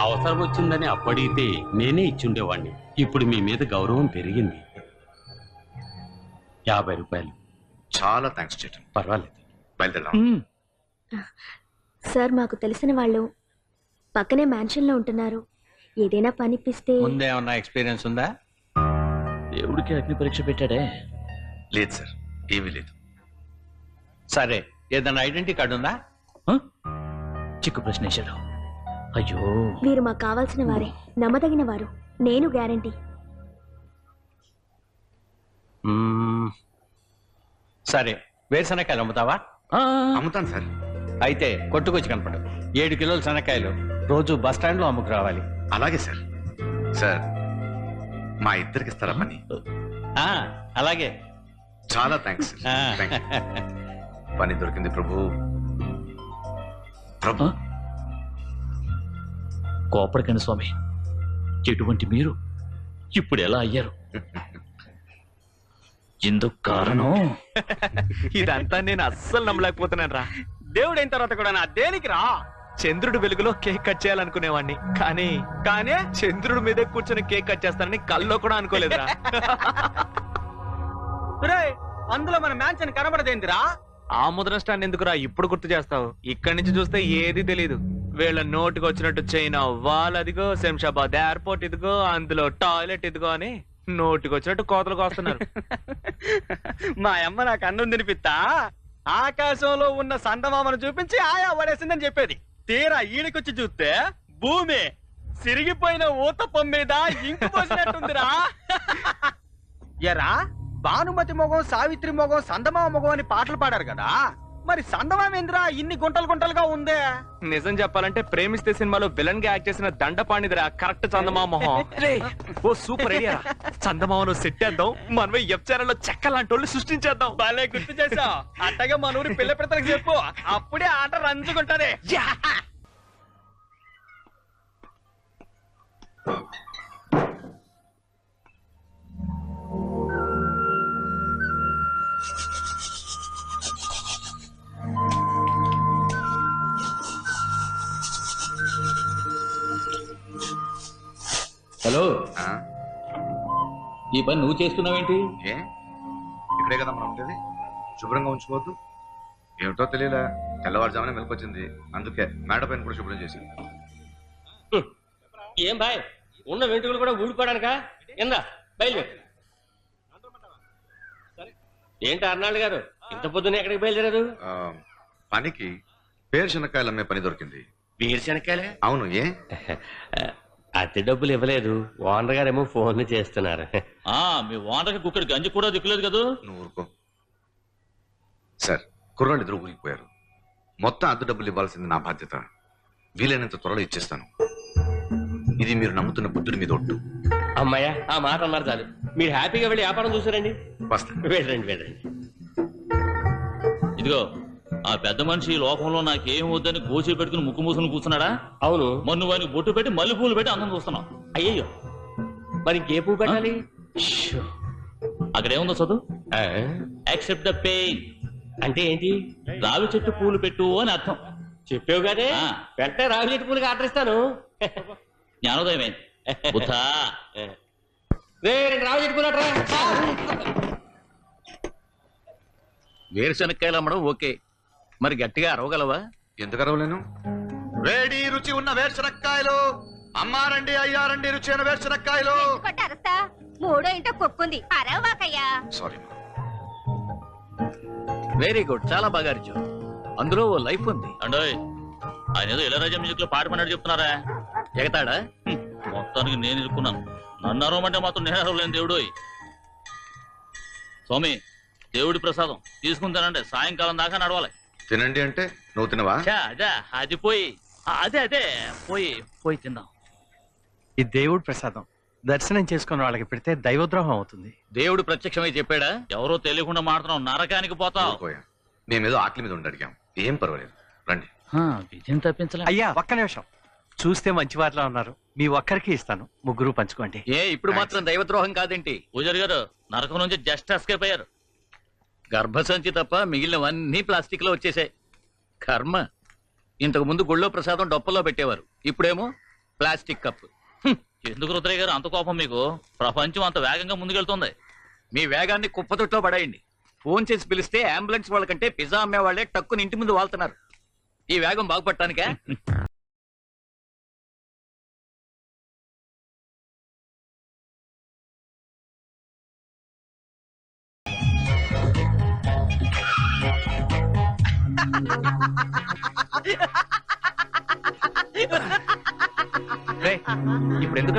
అవసరం వచ్చిందని అప్పడిగితే నేనే ఇచ్చుండేవాణ్ణి. ఇప్పుడు మీ మీద గౌరవం పెరిగింది. యాభై రూపాయలు. చాలా థ్యాంక్స్ చేటన్ పర్వాలేదు. సార్ మాకు తెలిసిన వాళ్ళు పక్కనే మ్యాన్షన్లో ఉంటున్నారు. ఏదైనా పనిపిస్తే ముందేమన్నా ఎక్స్పీరియన్స్ ఉందా? దేవుడికి అగ్ని పరీక్ష పెట్టాడే. లేదు సార్. ఏమీ లేదు. సరే ఏదైనా ఐడెంటిటీ కార్డు ఉందా? చిక్కు ప్రశ్న వేశాడు అయ్యో. వీరు మాకు కావాల్సిన వారే. నమ్మదగిన వారు. నేను గ్యారంటీ. సరే వేరుశనక్కాయలు అమ్ముతావా? అమ్ముతాను సార్. అయితే కొట్టుకొచ్చి కనపడు. ఏడు కిలోల శనక్కాయలు రోజు బస్ స్టాండ్లో అమ్ముకు రావాలి. అలాగే సార్. సార్ మా ఇద్దరికి ఇస్తారా పని అలాగే. చాలా థ్యాంక్స్. పని దొరికింది ప్రభు. ప్రభు? కోపడకండి స్వామి. ఎటువంటి మీరు ఇప్పుడు ఎలా అయ్యారు? ఎందుకు కారణం? ఇదంతా నేను అస్సలు నమ్మలేకపోతున్నాను రా. దేవుడైన తర్వాత కూడా నా దేనికి రా? చంద్రుడి వెలుగులో కేక్ కట్ చేయాలనుకునేవాడిని కానీ కానీ చంద్రుడి మీద కూర్చొని కేక్ కట్ చేస్తానని కల్లో కూడా అనుకోలేదురా. అందులో మన మ్యాన్షన్ కనబడదేందిరా? ఆ ముద్ర స్టాండ్ ఎందుకురా ఇప్పుడు గుర్తు చేస్తావు? ఇక్కడి నుంచి చూస్తే ఏది తెలియదు వీళ్ళ నోటికి వచ్చినట్టు చైనా వాల్ అదిగో శంషాబాద్ ఎయిర్పోర్ట్ ఇదిగో అందులో టాయిలెట్ ఇదిగో అని నోటికి వచ్చినట్టు కోతలకు వస్తున్నారు మా అమ్మ నాకు అన్నం తినిపిస్తా. ఆకాశంలో ఉన్న సందమామను చూపించి ఆయా పడేసిందని చెప్పేది. తీరా ఈడికొచ్చి చూస్తే భూమి సిరిగిపోయిన ఊతప్పం మీద ఇంకు పోసినట్టుందిరా. ఎరా భానుమతి మొగం సావిత్రి మొగం సందమామ మొగం అని పాటలు పాడారు కదా. మరి సందమామేంద్రా? ఇన్ని గుంటలు గుంటలుగా ఉందే. నిజం చెప్పాలంటే ప్రేమిస్తే సినిమాలో విలన్గా యాక్ట్ చేసిన దండపాణిదిరా. కరెక్ట్ చందమామ మొహం. ఓ సూపర్ ఐడియా చందమామను సెట్టేద్దాం మనమే ఎఫ్ ఛానల్లో చెక్క లాంటి వాళ్ళు సృష్టించేద్దాం. భలే గుర్తు చేసా అట్టగా మన ఊరి పిల్ల పెడతలకు చెప్పు. అప్పుడే ఆట రంజుకుంటారే హలో. ఆ? ఈ పని నువ్వు చేస్తున్నావేంటి? ఏ? ఇక్కడే కదా మనం ఉండేది. శుభ్రంగా ఉంచుకోవద్దు. ఏమిటో తెలియలే తెల్లవారుజామునే మెలకొచ్చింది. అందుకే మేడ పైన కూడా శుభ్రం చేసింది ఏం బాయ్? ఉన్న వెంట్రుకలు కూడా ఊడిపోవడానికా? ఎందా బయలుదేరు. ఏంటి అర్నాళ్ళు గారు? ఇంత పొద్దున్న ఎక్కడికి బయలుదేరారు? ఆ, పనికి పేరు శనక్కాయలు అమ్మే పని దొరికింది. వేరుశనకాయలే అవును ఏ? అద్దె డబ్బులు ఇవ్వలేదు. ఓనర్ గారేమో ఫోన్ చేస్తున్నారు. ఆ మీ వాండకి కుక్కడి గంజి కూడా దిక్కులేదు కదా? నువ్వు ఊరుకో. సార్ కుర్రాళ్ళు ఇద్దరు ఊరికిపోయారు మొత్తం అద్దె డబ్బులు ఇవ్వాల్సింది నా బాధ్యత. వీలైనంత త్వరలో ఇచ్చేస్తాను. ఇది మీరు నమ్ముతున్న బుద్ధుడి మీద ఒట్టు. అమ్మాయ్యా ఆ మాట అన్నారు చాలు. మీరు హ్యాపీగా వెళ్ళి వ్యాపారం చూసారండి? వస్తా. వెళ్ళండి వెళ్ళండి. ఇదిగో ఆ పెద్ద మనిషి ఈ లోకంలో నాకేం వద్దని గోచి పెట్టుకుని ముక్కు మూసుకుని కూర్చున్నాడా? అవును. మొన్ను వానికి బొట్టు పెట్టి మల్లె పూలు పెట్టి అందం చూస్తున్నాం. అయ్యయ్యో. మరి ఇంకే పువ్వు పెట్టాలి? అక్కడ ఏముందో చదువు? ఆ, యాక్సెప్ట్ ద పెయిన్ అంటే ఏంటి? రావి చెట్టు పూలు పెట్టు అని అర్థం. చెప్పావు కదే. ఆ. వెంటనే రావి చెట్టు పూలకి ఆర్డర్ ఇస్తాను. జ్ఞానోదయమే బుద్ధా. రే రెండు రావి చెట్టు పూలు అట్రా. వేరుశనక్కాయలు అమ్మడం ఓకే. మరి గట్టిగా అరవగలవా? ఎందుకు అరవలేను? వేడి రుచి ఉన్న వేరుశనక్కాయలు. అమ్మారండి అయ్యారండి రుచి అయిన వేరుశనక్కాయలు. కొట్టి అరుస్తా మూడో ఇంటో కుక్కుంది. అరవాకయ్యా సారీ వెరీ గుడ్ చాలా బాగా అరిచావు అందులో ఓ లైఫ్ ఉంది. అండోయ్ ఆయన ఏదో ఇళరాజా మ్యూజిక్లో పాట పడినట్టు చెప్తున్నారా? ఎగతాడా? మొత్తానికి నేను ఇరుక్కున్నాను. నన్ను అరవమంటే మాత్రం నేను అరవలేను దేవుడు స్వామి దేవుడి ప్రసాదం. తీసుకుని తినండి. సాయంకాలం దాకా నడవాలి. తినండి అంటే నువ్వు తినవా? ఛా, అదే అది పోయి ఆ, అదే అదే పోయి పోయి తిందాం. ఈ దేవుడి ప్రసాదం దర్శనం చేసుకున్న వాళ్ళకి పెడితే దైవద్రోహం అవుతుంది. దేవుడు ప్రత్యక్షమై చెప్పాడా? ఎవరో తెలియకుండా మాడుతున్నావు నరకానికి పోతావు ఊరుకోయా. మేమేదో ఆకలి మీద ఉండి అడిగాం. ఏం పర్వాలేదు. రండి. హా, విధిని తప్పించలే. అయ్యా ఒక్క నిమిషం. చూస్తే మంచివారిలా ఉన్నారు. మీ ఒక్కరికి ఇస్తాను. ముగ్గురు పంచుకోండి. ఏ ఇప్పుడు మాత్రం దైవద్రోహం కాదేంటి? పూజారి గారు నరకం నుంచి జస్ట్ ఎస్కేప్ అయ్యారు. గర్భసంచి తప్ప మిగిలినవన్నీ ప్లాస్టిక్లో వచ్చేసాయి కర్మ. ఇంతకు ముందు గుళ్ళో ప్రసాదం డొప్పలో పెట్టేవారు. ఇప్పుడేమో ప్లాస్టిక్ కప్ ఎందుకు రుద్రయ్య గారు అంత కోపం మీకు? ప్రపంచం అంత వేగంగా ముందుకెళ్తుంది. మీ వేగాన్ని కుప్పతొట్లో పడేయండి. ఫోన్ చేసి పిలిస్తే అంబులెన్స్ వాళ్ళకంటే పిజ్జా అమ్మే వాళ్ళే టక్కుని ఇంటి ముందు వాళ్తున్నారు. ఈ వేగం బాగుపడటానికే?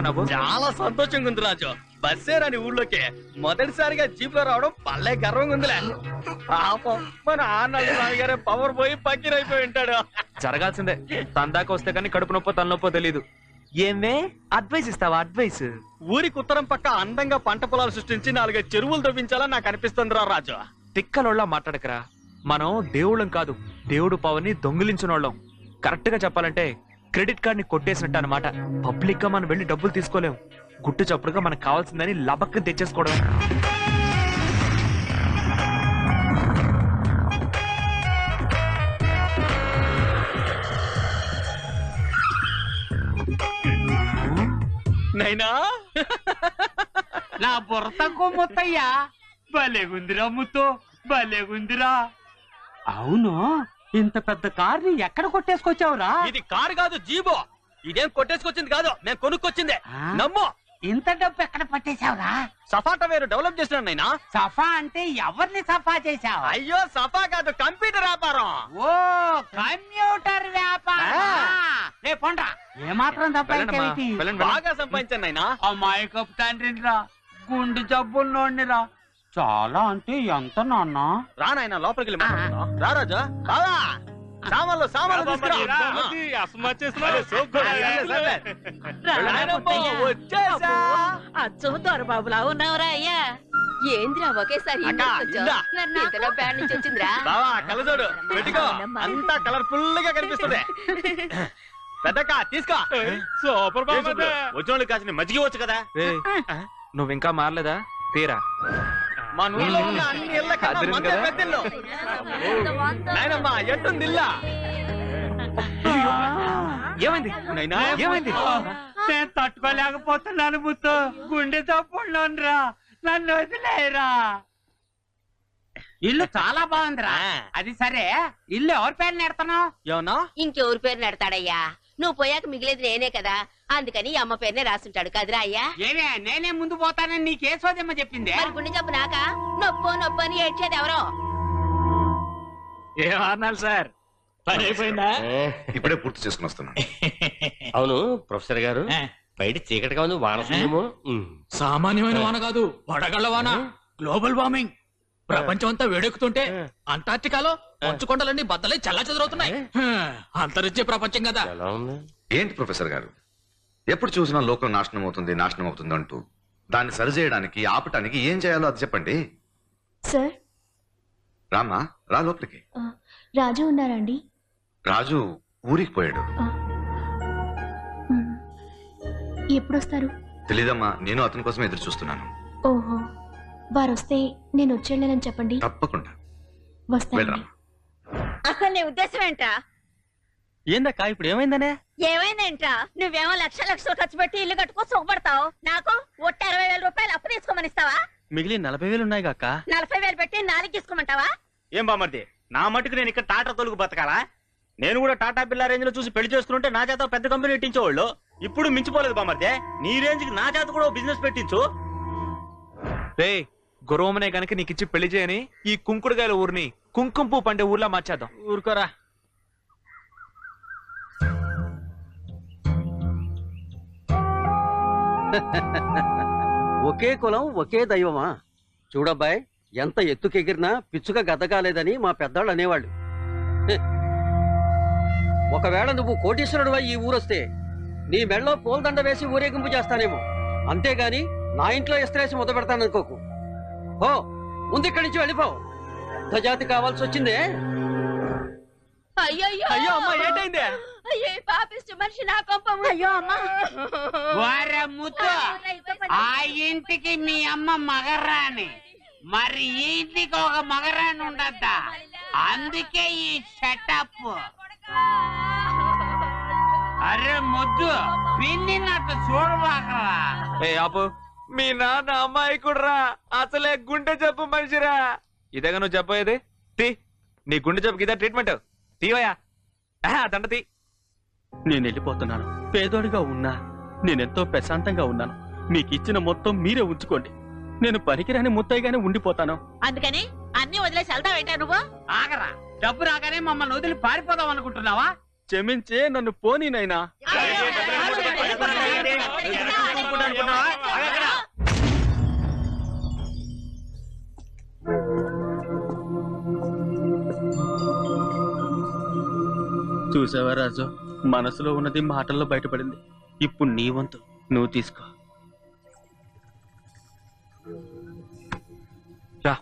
నవ్వు? చాలా సంతోషంగా ఉంది రాజు. బస్సే రాని ఊళ్ళోకి మొదటిసారిగా జీప్లో రావడం పల్లె గర్వంగా ఉందిలే. పాపం మన ఆనాడు గారే పవర్ పోయి పక్కిరైపోయి ఉంటాడు. జరగాల్సిందే. తందాక వస్తే కానీ కడుపు నొప్పో తలనొప్పో తెలీదు. ఏమే? అడ్వైస్ ఇస్తావా? అడ్వైస్ ఊరికి ఉత్తరం పక్క అందంగా పంట పొలాలు సృష్టించి నాలుగైదు చెరువులు తవ్వించాలని నాకు అనిపిస్తుంది రాజు. తిక్కలోళ్ళ మాట్లాడకరా. మనం దేవుళ్ళం కాదు దేవుడు పవర్ని దొంగిలించినోళ్ళం. కరెక్ట్గా చెప్పాలంటే క్రెడిట్ కార్డ్ని కొట్టేసినట్టు అనమాట పబ్లిక్గా మనం వెళ్ళి డబ్బులు తీసుకోలేం. గుట్టు చప్పుడుగా మనకు కావాల్సిందని లబక్కని తెచ్చేసుకోవడం నైనా? నా బుర్ర కొమ్మొత్తయ్యా భలేగుందిరా ముత్తు భలేగుందిరా అవును. ఇంత పెద్ద కార్ని ఎక్కడ కొట్టేసుకొచ్చావురా? ఇది కారు కాదు జీబో. ఇదేం కొట్టేసుకొచ్చింది కాదు మేము కొనుక్కొచ్చిందే. నమ్ము. ఇంత డబ్బు ఎక్కడ పట్టేశావురా? సఫాటా వేరు డెవలప్ చేసినాను నైనా? సఫా అంటే ఎవరిని సఫా చేశావు? అయ్యో సఫా కాదు కంప్యూటర్ వ్యాపారం. ఓ కంప్యూటర్ వ్యాపారం రే పొండ్రా. ఏమాత్రం వెళ్ళండి. బాగా సంపాదించాను నైనా? అమాయకపు తండ్రిరా గుండె జబ్బుల్లోనిరా. చాలా అంటే ఎంత నాన్న? రా నాయనా లోపలికి వెళ్ళి మాట్లాడుకుందాం. రా రాజా బావా సామాన్లు సామాన్లు తీసుకురా. నాయనమ్మో, వచ్చేసా. అచ్చం దొరబాబులా ఉన్నావురా అయ్యా. ఏంద్రా ఒకేసారి అక్క, ఇందా. ఇంతలో బ్యాడ్ నుంచి వచ్చిందిరా? బావా కలజోడు పెట్టుకో అంతా కలర్ఫుల్గా కనిపిస్తుంది. పెద్దక్క తీసుకో. సూపర్ వచ్చిన వాళ్ళు కాసిన మజ్జిగ వచ్చు కదా. నువ్వు ఇంకా మారలేదా? తీరా. మా ఊళ్ళో ఉన్న అన్ని ఇళ్ళ కన్నా మందే? పెద్దిల్లు. నాయనమ్మా ఎట్టుంది ఇల్లా ఏమైంది? నైనా? ఏమైంది? నేను తట్టుకోలేకపోతున్నాను ముత్తు. గుండె తప్పుండోనరా నన్ను వదిలేరా ఇల్లు చాలా బాగుందిరా. అది సరే. ఇల్లు ఎవరి పేరు నెడతాను ఇంకెవరి పేరు నెడతాడయ్యా? నువ్వు పోయాక మిగిలేది నేనే కదా. అందుకని అమ్మ పేరునే రాసుంటాడు. కదరా అయ్యా? ఏమే నేనే ముందు పోతానని నీకే సోదమ్మ చెప్పింది? మరి గుండె జబ్బు నాక? నొప్పో నొప్పో అని ఏడ్చేది ఎవరో? ఏమన్నాను సార్? పని అయిపోయిందా? ఇప్పుడే పూర్తి చేసుకుని వస్తున్నాను. అవును ప్రొఫెసర్ గారు బయట చీకటిగా ఉంది వానసుమేమో సామాన్యమైన వాన కాదు వడగళ్ళ వాన. గ్లోబల్ వార్మింగ్ ప్రపంచం అంతా వేడెక్కుతుంటే అంటార్టికాలో మంచు కొండలన్నీ బద్దలై చల్ల చెదరవుతున్నాయి అంతరిచ్చే ప్రపంచం కదా. ఎలా ఉంది? ఏంటి ప్రొఫెసర్ గారు? ఎప్పుడు చూసినా లోకం నాశనం అవుతుంది నాశనం అవుతుంది అంటూ. దాన్ని సరిచేయడానికి ఆపటానికి ఏం చేయాలో అది చెప్పండి. సార్. రామా రా లోపలికి. ఆ, రాజు ఉన్నారండి. రాజు ఊరికి పోయాడు. మ్. ఎప్పుడొస్తారు? తెలీదమ్మా నేను అతని కోసం ఎదురు చూస్తున్నాను. ఓహో వారు వస్తే నేను వచ్చేళ్ళనని చెప్పండి. తప్పకుండా. వెళ్ళరా అసలు నీ ఉద్దేశం ఏంటా? ఏందక్క ఇప్పుడు ఏమైందనే? ఏమైందేంట్రా? నువ్వేమో లక్ష లక్షలు ఖర్చు పెట్టి ఇల్లు కట్టుకో సుఖపడతావు నాకు ఒట్టి అరవై వేల రూపాయలు అప్పు తీసుకోమని ఇస్తావా మిగిలి నలభై వేలు ఉన్నాయి కాక నలభై వేలు పెట్టి నాలుగు తీసుకోమంటావా ఏం బామర్ది నా మటుకు నేను ఇక్కడ టాటా తొలుగు బతకాలా? నేను కూడా టాటా బిల్లా రేంజ్లో చూసి పెళ్ళి చేసుకుంటే నా చేత పెద్ద కంపెనీ ఇట్టించేవాళ్ళు ఇప్పుడు మించిపోలేదు బామర్దే నీ రేంజ్కి నా చేత కూడా బిజినెస్ పెట్టించు. రే గురవమనే గనక నీకు ఇచ్చి పెళ్ళి చేయని ఈ కుంకుడుగాయల ఊరిని కుంకుమ పువ్వు పండే ఊర్లా మార్చేద్దాం. ఊరుకోరా. ఒకే కులం ఒకే దైవమా? చూడబ్బాయ్ ఎంత ఎత్తుకెగిరినా పిచ్చుక గద్దగాలేదని మా పెద్దాళ్ళు అనేవాళ్ళు. ఒకవేళ నువ్వు కోటీశ్వరుడు ఈ ఊరొస్తే నీ మెళ్ళలో పూలదండ వేసి ఊరేగింపు చేస్తానేమో. అంతేగాని నా ఇంట్లో ఇస్త్రేసి మొదలు పెడతాననుకోకు. ఓ ముందు ఇక్కడి నుంచి వెళ్ళిపో. పెద్ద జాతి కావాల్సి వచ్చిందే. అయ్యో అయ్యో అమ్మా ఏంటైంది అయ్యో ఈ పాపిష్టి మనిషి నా కోపం అయ్యో అమ్మా. వారే ముత్తు ఆ ఇంటికి మీ అమ్మ మగరాని. మరి ఈ ఇంటికి ఒక మగరాని ఉండద్దా? అందుకే ఈ సెటప్. అరే ముద్దు పిన్నినట్టు చూడబాకరా. ఏ ఆపు. మీ నాన్న అమ్మాయి కూడా అసలే గుండె జబ్బు మనిషిరా. ఇదేగా నువ్వు చెప్పేది? తీ. నీ గుండె జబ్బుకి ఇదే ట్రీట్మెంట్ తీవయా దండ తీ. నేను వెళ్ళిపోతున్నాను. పేదోడిగా ఉన్నా నేనెంతో ప్రశాంతంగా ఉన్నాను. మీకు ఇచ్చిన మొత్తం మీరే ఉంచుకోండి. నేను పనికిరాని ముత్తయ్యగానే ఉండిపోతాను. అందుకని అన్ని వదిలేసి వెళ్తావేంటా నువ్వు? ఆగరా. డబ్బు రాగానే మమ్మల్ని వదిలి పారిపోదాం అనుకుంటున్నావా? క్షమించే నన్ను పోనీనైనా చూసావా రాజు? మనసులో ఉన్నది మాటల్లో బయటపడింది. ఇప్పుడు నీ వంతు నువ్వు తీసుకో. రా.